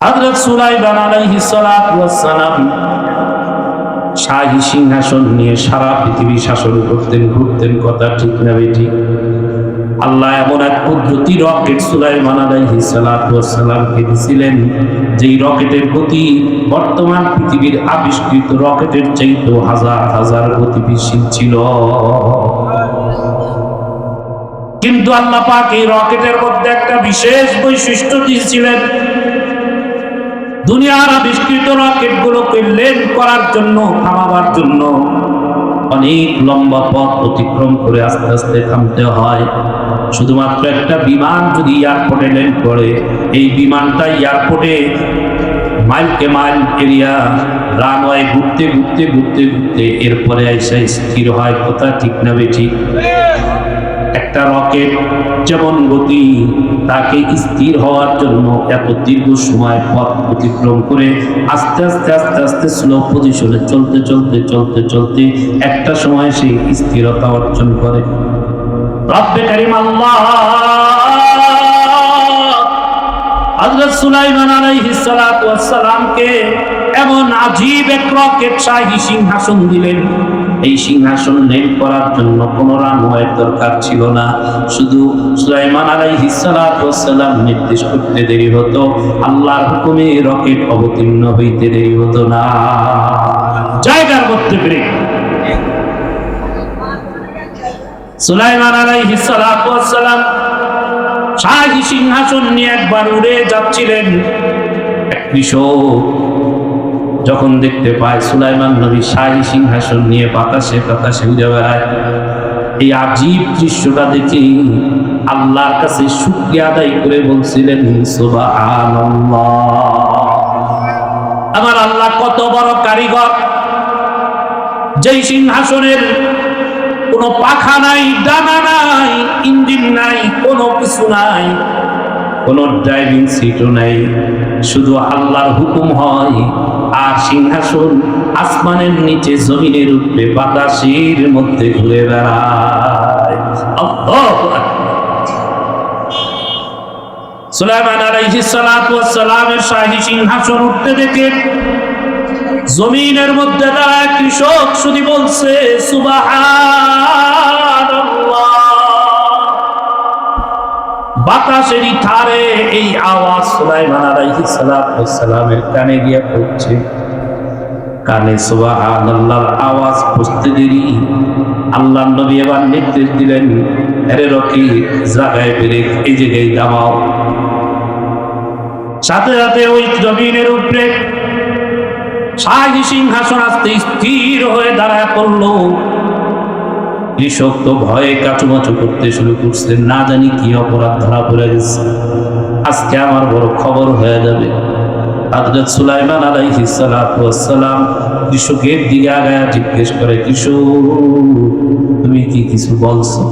হযরত সুলাইমান আলাইহিস সালাতু ওয়াস সালাম শাহী সিংহাসন নিয়ে সারা পৃথিবী শাসন করতেন, ঘুরতেন, কথা ঠিক না বেটি আল্লাহ এমন এক কুদরতি রকেট সুলাইমান আলাইহিস সালাতু ওয়াস সালামকে দিয়েছিলেন যেই রকেটের গতি বর্তমান পৃথিবীর আবিষ্কৃত রকেটের চাইতেও হাজার হাজার গতিবিশীল ছিল। কিন্তু আল্লাহ পাক এই রকেটের মধ্যে একটা বিশেষ বৈশিষ্ট্য দিয়েছিলেন দুনিয়ার আবিষ্কৃত রকেট গুলোকে লেন্ড করার জন্য, থামাবার জন্য অনেক লম্বা পথ অতিক্রম করে আস্তে আস্তে থামতে হয়। শুধুমাত্র একটা বিমান যদি এয়ারপোর্টে ল্যান্ড করে, এই বিমানটা এয়ারপোর্টে মাইলকে মাইল এরিয়া, রানওয়ে ঘুরতে ঘুরতে ঘুরতে ঘুরতে এরপরে এসে স্থির হয়। কথা ঠিক না বেঠিক একটা রকেট যেমন গতি, তাকে স্থির হওয়ার জন্য এত দীর্ঘ সময় পথ অতিক্রম করে আস্তে আস্তে আস্তে আস্তে স্লো পজিশনে চলতে চলতে চলতে চলতে একটা সময় সেই স্থিরতা অর্জন করে। এমন আজীব এক রকেট শাহী সিংহাসন দিলেন। এই সিংহাসন নেন করার জন্য কোনো রানওয়ের দরকার ছিল না। শুধু সুলাইমান আলাইহিস সালাতু সালাম নির্দেশ করতে দেরি হতো। আল্লাহর হুকুমে রকেট অবতীর্ণ হইতে দেরি হতো না। জায়গার মধ্যে ব্রেক সুলাইমান আলাইহিস সালাতু শাহী সিংহাসন নিয়ে একবার উড়ে যাচ্ছিলেন। কৃষক যখন দেখতে পায় সুলাইমান নবী শাহী সিংহাসন নিয়ে বাতাসে বাতাসে উড়ে বেড়ায়, এই আজীব দৃশ্যটা দেখে আল্লাহর কাছে শুক্রিয়া আদায় করে বলছিলেন আমার আল্লাহ কত বড় কারিগর, যেই সিংহাসনের কোনো পাখা নাই, ডানা নাই, ইঞ্জিন নাই, কোনো কিছু নাই, কোনো ড্রাইভিং সিটও নাই, শুধু আল্লাহর হুকুম হয় আর সিংহাসন আসমানের নিচে জমিনের উপরে বাতাসের মধ্যে ঘুরে বেড়ায়। সালামের সিংহাসন উঠতে দেখে জমিনের মধ্যে দাঁড়ায় কৃষক শুধু বলছে সুবহানাল্লাহ বাতাসেরই ধারে এই আওয়াজ সুলাইমান আলাইহিস সালাতু সালামের কানে গিয়ে পড়ছে কানে সুবহানাল্লাহর আওয়াজ পৌঁছতে দেরি। আল্লাহ নবী এবার নির্দেশ দিলেন আরে রকি, জায়গায় বেরে এই জায়গায় দামাও সাথে সাথে ওই জমিনের উপরে শাহী সিংহাসন আসতে স্থির হয়ে দাঁড়ায় পড়ল। কৃষক তো ভয়ে কাচুমাচু করতে শুরু করছে। না জানি কি অপরাধ ধরা পড়ে গেছে। আজকে আমার বড় খবর হয়ে যাবে। হযরত সুলাইমান আলাইহিস সালাম কৃষকের দিকে আগায় জিজ্ঞেস করে, কৃষক, তুমি কি কিছু বলছো?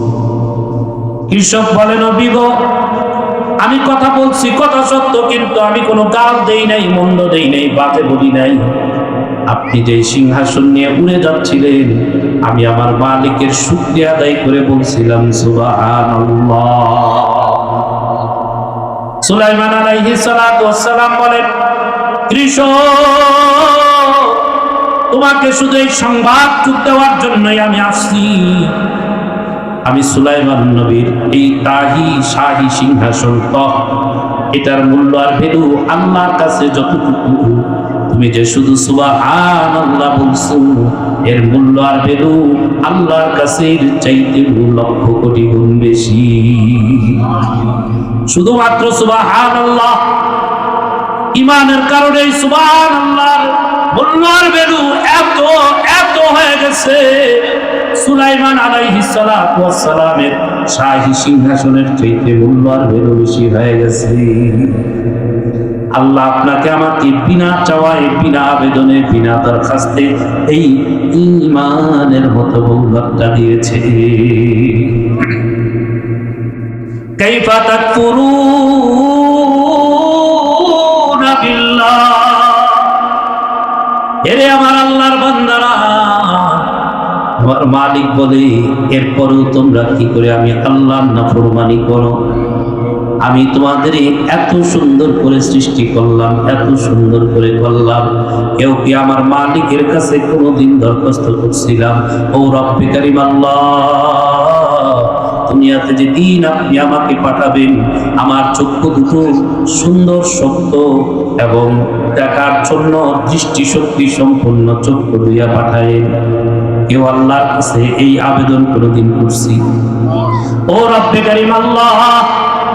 কৃষক বলে, নবী গো, আমি কথা বলছি, কথা সত্য, কিন্তু আমি কোনো গাল দেই নাই, মন্দ দেই নাই, বাতে বলি নাই। আপনি যে সিংহাসন নিয়ে উড়ে যাচ্ছিলেন, আমি আমার মালিকের শুক্রিয়া আদায় করে বলছিলাম সুলাইমান বলেন, কৃষক, তোমাকে শুধু এই সংবাদ দেওয়ার জন্যই আমি আসছি। আমি সুলাইমান নবীর এই তাহি শাহী সিংহাসন এটার মূল্য আর ভেলু আল্লাহর কাছে যতটুকু তুমি যে শুধু সুবাহান আল্লাহ বলছো, এর মূল্য আর ভেলু আল্লাহর কাছে চাইতে লক্ষ কোটি গুণ বেশি। শুধুমাত্র সুবাহান আল্লাহ ইমানের কারণে সুবাহান আল্লাহর মূল্য আর ভেলু এত এত হয়ে গেছে। সুলাইমান আলাইহিস সালাতু ওয়াস সালামের শাহী সিংহাসনের চাইতে মূল্য আর বেশি হয়ে গেছে। আল্লাহ আপনাকে আমাকে বিনা চাওয়ায়, বিনা আবেদনে, বিনা দরখাস্তে এই ইমানের মতো বৌলতটা দিয়েছে। কাইফা তাকফুরুনা এরে আমার আল্লাহর বান্দারা, আমার মালিক বলে, এরপরেও তোমরা কি করে আমি আল্লাহ না নাফরমানি করো? আমি তোমাদের এত সুন্দর করে সৃষ্টি করলাম, এত সুন্দর করে করলাম। কেউ কি আমার মালিকের কাছে কোনোদিন দরখাস্ত করছিলাম? ও রব্বে কারিম আল্লাহ, দুনিয়াতে যে দিন আপনি আমাকে পাঠাবেন, আমার চক্ষু দুটো সুন্দর, শক্ত এবং দেখার জন্য দৃষ্টি শক্তি সম্পূর্ণ চক্ষু দিয়া পাঠায়েন। কেউ আল্লাহর কাছে এই আবেদন কোনোদিন করছি? ও রব্বে কারিম আল্লাহ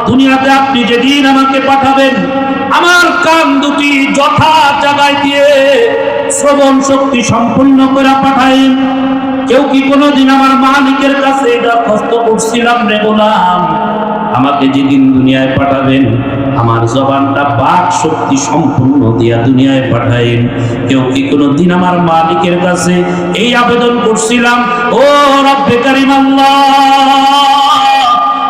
দুনিয়াতে আপনি যেদিন আমাকে পাঠাবেন, আমার কান দুটি যথা জায়গায় দিয়ে শ্রবণ শক্তি সম্পূর্ণ করে পাঠাইন। কেউ কি কোনোদিন আমার মালিকের কাছে দরখাস্ত করছিলাম রে গোলাম? আমাকে যেদিন দুনিয়ায় পাঠাবেন, আমার জবানটা বাক শক্তি সম্পূর্ণ দিয়া দুনিয়ায় পাঠাইন। কেউ কি কোনো দিন আমার মালিকের কাছে এই আবেদন করছিলাম? ও রব্বে কারিম আল্লাহ!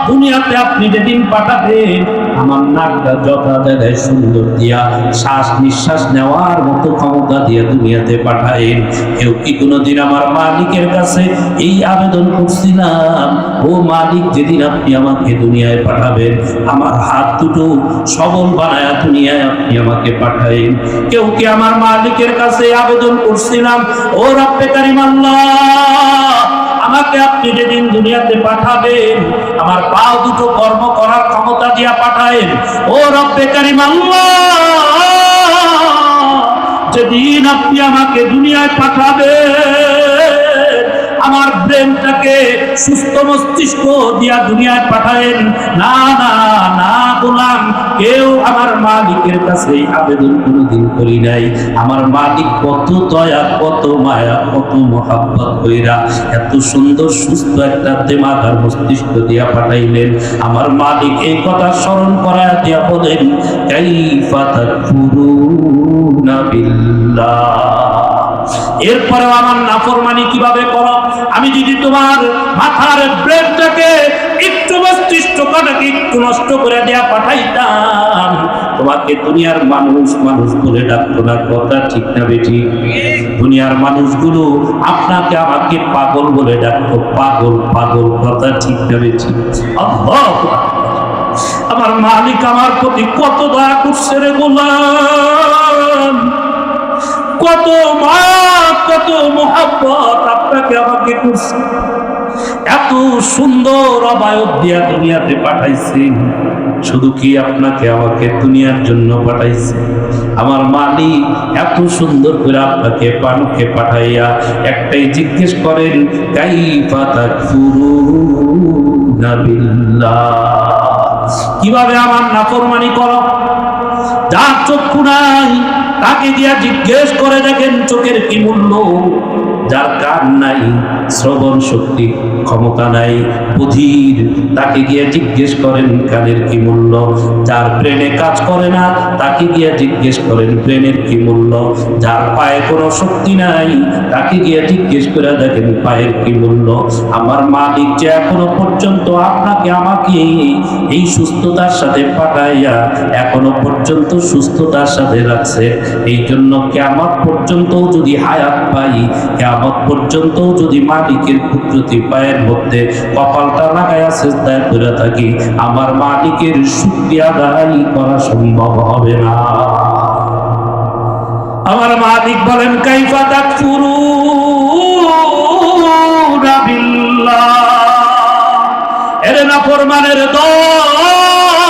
দুনিয়াতে আপনি যেদিন পাঠাবেন, আমার নাকটা যথা জায়গায় সুন্দর দিয়া শ্বাস নিঃশ্বাস নেওয়ার মতো ক্ষমতা দিয়ে দুনিয়াতে পাঠাইন। কেউ কি কোনোদিন আমার মালিকের কাছে এই আবেদন করছিলাম? ও মালিক, যেদিন আপনি আমাকে দুনিয়ায় পাঠাবেন, আমার হাত দুটো সবল বানায়া দুনিয়ায় আপনি আমাকে পাঠাইন। কেউ কি আমার মালিকের কাছে আবেদন করছিলাম? ও রব্বে কারিম আল্লাহ! আমাকে আপনি যেদিন দুনিয়াতে পাঠাবেন, আমার পা দুটো কর্ম করার ক্ষমতা দিয়া পাঠায় ও রব্বে কারিম আল্লাহ, যেদিন আপনি আমাকে দুনিয়ায় পাঠাবেন আমার ব্রেনটাকে সুস্থ মস্তিষ্ক দিয়া দুনিয়ায় পাঠায়েন। না না না বললাম কেউ আমার মালিকের কাছে আবেদন কোনোদিন করি নাই। আমার মালিক কত দয়া, কত মায়া, কত মহাব্বত কইরা এত সুন্দর, সুস্থ একটা দেমাগ মস্তিষ্ক দিয়া পাঠাইলেন। আমার মালিক এই কথা স্মরণ করা দিয়া বলেন, কাইফা তাকফুরুনা বিল্লাহ। এরপরেও আমার নাফরমানি কীভাবে করো? আমি যদি তোমার মাথার ব্রেনটাকে একটু মস্তিষ্কটাকে একটু নষ্ট করে দেয়া পাঠাইতাম, তোমাকে দুনিয়ার মানুষ মানুষ বলে ডাকতো না, কথা ঠিক না বেটি দুনিয়ার মানুষগুলো আপনাকে আমাকে পাগল বলে ডাকতো, পাগল পাগল, কথা ঠিক না বেটি আমার মালিক আমার প্রতি কত দয়া করছে রে গোলাম। কত মায়া কত মোহাব্বত আপনাকে আমাকে করছে। এত সুন্দর অবায়ত দিয়া দুনিয়াতে পাঠাইছেন শুধু কি আপনাকে আমাকে দুনিয়ার জন্য পাঠাইছে? আমার মালিক এত সুন্দর করে আপনাকে পানুকে পাঠাইয়া একটাই জিজ্ঞেস করেন তাকফুরুনা বিল্লাহ। কীভাবে আমার নাফরমানি করো? যার চক্ষু নাই তাকে দিয়া জিজ্ঞেস করে দেখেন চোখের কি মূল্য? যার কান নাই, শ্রবণ শক্তি, ক্ষমতা নাই, বুধির তাকে গিয়ে জিজ্ঞেস করেন, কানের কি মূল্য? যার ব্রেনে কাজ করে না, তাকে গিয়ে জিজ্ঞেস করেন, ব্রেনের কি মূল্য? যার পায়ে কোনো শক্তি নাই, তাকে গিয়ে জিজ্ঞেস করে দেখেন, পায়ের কি মূল্য? আমার মালিক যে এখনও পর্যন্ত আপনাকে আমাকে এই সুস্থতার সাথে পাঠাইয়া এখনও পর্যন্ত সুস্থতার সাথে রাখছে এই জন্য কেমন পর্যন্ত যদি হায়াত পাই কেমন পর্যন্ত যদি মালিকের কুদরতি পায়ের মধ্যে কপালটা লাগাইয়া চেষ্টায় করে থাকি, আমার মালিকের শুক্রিয়া আদায় করা সম্ভব হবে না। আমার মালিক বলেন, কাইফা বিল্লাহ। এর না ফরমানের দল,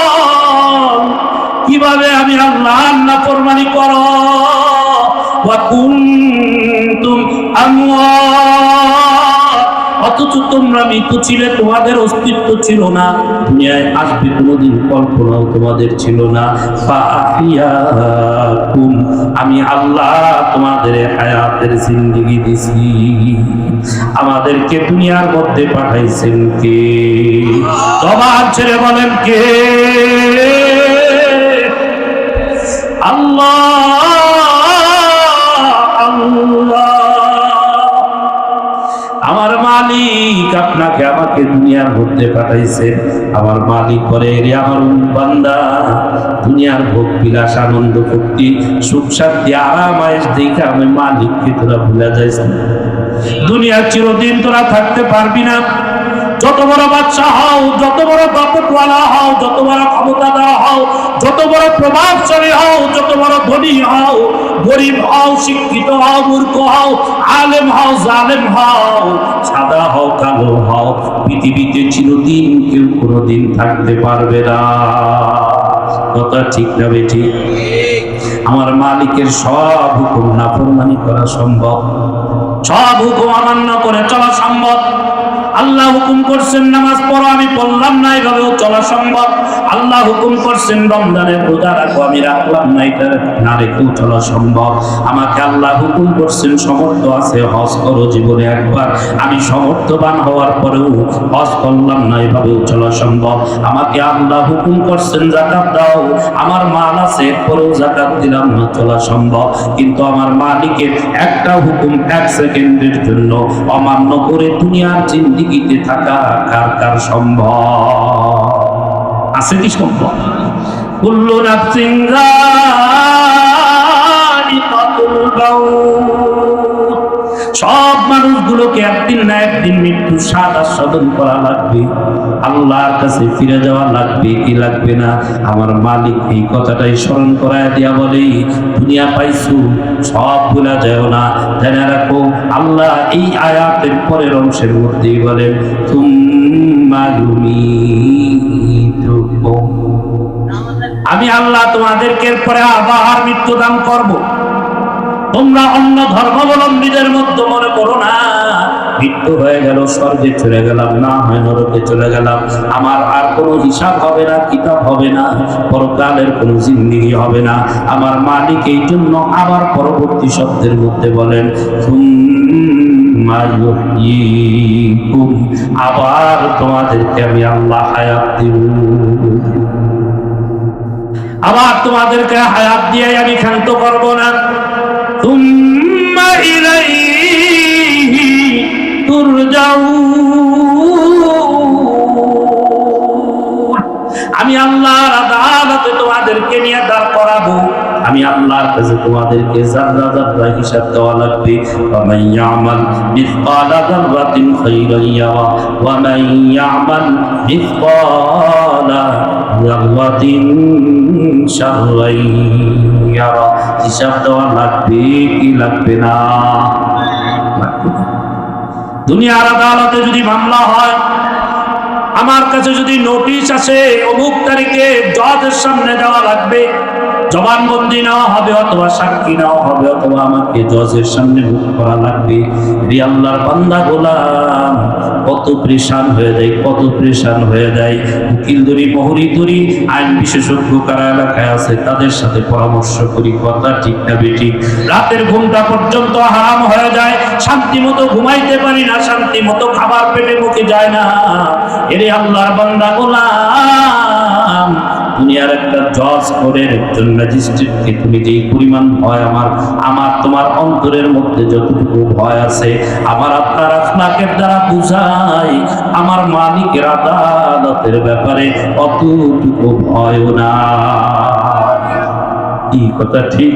কীভাবে আমি আল্লাহ না ফরমানি করো অথচ তোমরা মৃত ছিলে, তোমাদের অস্তিত্ব ছিল না। দুনিয়ায় আসবে কোনোদিন কল্পনাও তোমাদের ছিল না। আমি আল্লাহ তোমাদের হায়াতের জিন্দেগি দিছি। আমাদেরকে দুনিয়ার মধ্যে পাঠাইছেন কে? তোমার ছেড়ে বলেন কে? আল্লাহ। মালিক আপনাকে আমাকে দুনিয়ার মধ্যে পাঠাইছে। আমার মালিক করে আমার বান্দা, দুনিয়ার ভোগ, বিলাস, আনন্দ ভক্তি সুখ শান্তি, আরাম আয়েস দেখে আমি মালিককে তোরা ভুলে যাইস দুনিয়ার চিরদিন তোরা থাকতে পারবি না। যত বড় বাচ্চা হও, যত বড় বাপটওয়ালা হও, যত বড় ক্ষমতাদার হও, যত বড় প্রভাবশালী হও, যত বড় ধনী হও, গরিব হও, শিক্ষিত হও, মূর্খ হও, আলেম হও, জালেম হও, সাদা হও, কালো হও, পৃথিবীতে চিরদিন কেউ কোনোদিন থাকতে পারবে না। কথা ঠিক না বেঠিক আমার মালিকের সব হুকুম নাফরমানি করা সম্ভব। সব হুকুম অমান্য করে চলা সম্ভব। আল্লাহ হুকুম করছেন নামাজ পড়ো, আমি পড়লাম না এভাবেও চলা সম্ভব। আল্লাহ হুকুম করছেন, রমজানের রোজা রাখো, আমি রাখলাম না, এটা না রেখেও চলা সম্ভব। আমাকে আল্লাহ হুকুম করছেন, সমর্থ আছে, হজ করো জীবনে একবার। আমি সমর্থবান হওয়ার পরেও হজ করলাম না, এভাবেও চলা সম্ভব। আমাকে আল্লাহ হুকুম করছেন জাকাত দাও। আমার মাল আছে, এরপরেও জাকাত দিলাম না, চলা সম্ভব। কিন্তু আমার মালিকের একটা হুকুম এক সেকেন্ডের জন্য অমান্য করে দুনিয়ার জিন্দিগিতে থাকা কার কার সম্ভব আছে কি সম্ভব কুল্লু নাফসিন যায়িকাতুল মাউত। সব মানুষগুলোকে একদিন না একদিন মৃত্যু স্বাদ আস্বাদন করা লাগবে। আল্লাহর কাছে ফিরে যাওয়া লাগবে, কি লাগবে না? আমার মালিক এই কথাটাই স্মরণ করায় দিয়া বলে, দুনিয়া পাইছু, সব ভুলা যায় না। জেনে রাখো, আল্লাহ এই আয়াতের পরের অংশের মধ্যেই বলেন। আমি আল্লাহ তোমাদেরকে পরে আবার মৃত্যুদান করব। তোমরা অন্য ধর্মাবলম্বীদের মধ্যে মনে করো না, মৃত্যু হয়ে গেল, স্বর্গে চলে গেলাম, না হয় নরকে চলে গেলাম। আমার আর কোনো হিসাব হবে না, কিতাব হবে না, পরকালের কোনো জিন্দিগি হবে না। আমার মালিক এই জন্য আবার পরবর্তী শব্দের মধ্যে বলেন। আবার তোমাদেরকে আমি আল্লাহ হায়াত দিব। আবার তোমাদেরকে হায়াত দিয়ে আমি ক্ষান্ত করব না। ثم إليه ترجعون আমি আল্লাহর আদালতে তোমাদেরকে নিয়ে দাঁড় করাবো আমি আল্লাহর কাছে তোমাদেরকে জাররা জাররা হিসাব দেওয়া লাগবে ومن يعمل مثقال ذرة خيرا يرى ومن يعمل مثقال ذرة شرا يرى হিসাব দেওয়া লাগবে কি লাগবে না লাগবে না। দুনিয়ার আদালতে যদি মামলা হয় আমার কাছে যদি নোটিশ আসে অমুক তারিখে জজের সামনে যাওয়া লাগবে জবানবন্দি নেওয়া হবে অথবা সাক্ষী নেওয়া হবে অথবা আমাকে জজের সামনে মুখ করা লাগবে। রে আল্লাহর বান্দা গোলাম, কত পরেশান হয়ে যায়, কত পরেশান হয়ে যায়। উকিল দরি প্রহরী দরি আইন বিশেষজ্ঞ কারা এলাকায় আছে, তাদের সাথে পরামর্শ করি, কথা ঠিক না বেটি রাতের ঘুমটা পর্যন্ত হারাম হয়ে যায়, শান্তি মতো ঘুমাইতে পারি না, শান্তি মতো খাবার পেটে মুখে যায় না। এরে আল্লাহর বান্দা গোলাম দুনিয়ার একটা জজ কোর্টের একজন ম্যাজিস্ট্রেটকে তুমি যেই পরিমাণ ভয় আমার আমার তোমার অন্তরের মধ্যে যতটুকু ভয় আছে আমার আপনার আখলাকের দ্বারা বুঝাই আমার মালিকের আদালতের ব্যাপারে অতটুকু ভয় না। এই কথা ঠিক।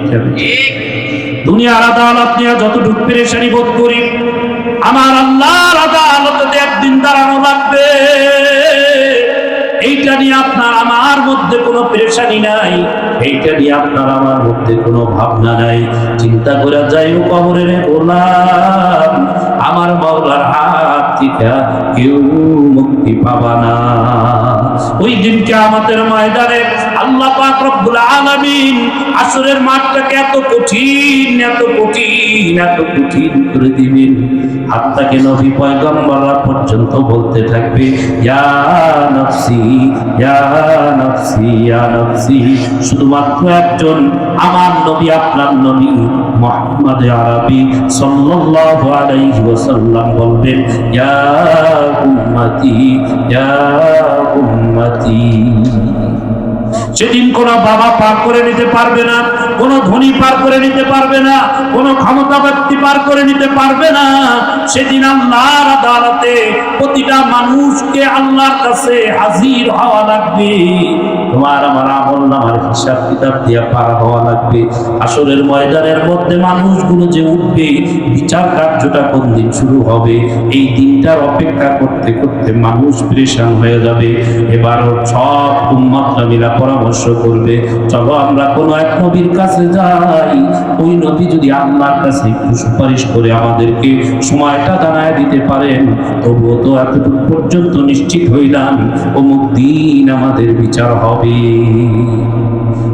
দুনিয়ার আদালত নিয়ে যতটুকু পেরেশানি বোধ করি আমার আল্লাহর আদালতে একদিন দাঁড়ানো লাগবে। এইটা নিয়ে আপনার আমার মধ্যে কোনো পেরেশানি নাই। এইটা নিয়ে আপনার আমার মধ্যে কোনো ভাবনা নাই। চিন্তা করে যাই কবরের গোলাম। আমার মাওলার হাত থেকে কেউ মুক্তি পাবা না। ওই দিনকে আমাদের ময়দানে আল্লাহ পাক রব্বুল আলামিন আসরের মাঠটাকে এত কঠিন এত কঠিন এত কঠিন করে দিবেন। হাতটাকে নবী পয়গম্বররা পর্যন্ত বলতে থাকবে, ইয়া নফসি ইয়া নফসি ইয়া নফসি। শুধুমাত্র একজন আমার নবী, আপনার নবী মোহাম্মদ আরবি সাল্লাল্লাহু আলাইহি ওয়াসাল্লাম বলবেন, ইয়া উম্মতি ইয়া উম্মতি। সেদিন কোনো বাবা পার করে নিতে পারবে না, কোনো ধনী পার করে নিতে পারবে না, কোনো ক্ষমতা ব্যক্তি পার করে নিতে পারবে না, সেদিন আল্লাহর আদালতে প্রতিটা মানুষকে আল্লাহর কাছে হাজির হওয়া লাগবে। তোমার আমার আমল নামার হিসাব কিতাব দিয়া পার হওয়া লাগবে। আসরের ময়দানের মধ্যে মানুষগুলো যে উঠবে, বিচার কার্যটা কোন দিন শুরু হবে? এই দিনটার অপেক্ষা করতে করতে মানুষ পরেশান হয়ে যাবে। এবার সব উম্মাতরা মিলা পরামর্শ করবে। চলো আমরা কোনো এক নবীর কাছে যাই। ওই নবী যদি আল্লাহর কাছে একটু সুপারিশ করে আমাদেরকে সময়টা জানায় দিতে পারেন, তবুও তো এতটুকু পর্যন্ত নিশ্চিত হইলাম, অমুক দিন আমাদের বিচার হবে।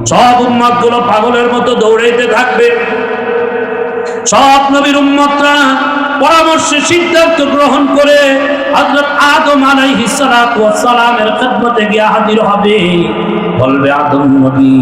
সব উম্মাদগুলো পাগলের মতো দৌড়াইতে থাকবে। সব নবীর উম্মতরা পরামর্শে সিদ্ধান্ত গ্রহণ করে হযরত আদম আলাইহিস সালাতু ওয়াস সালামের খিদমতে গিয়ে হাজির হবে। বলবে, আদম নবী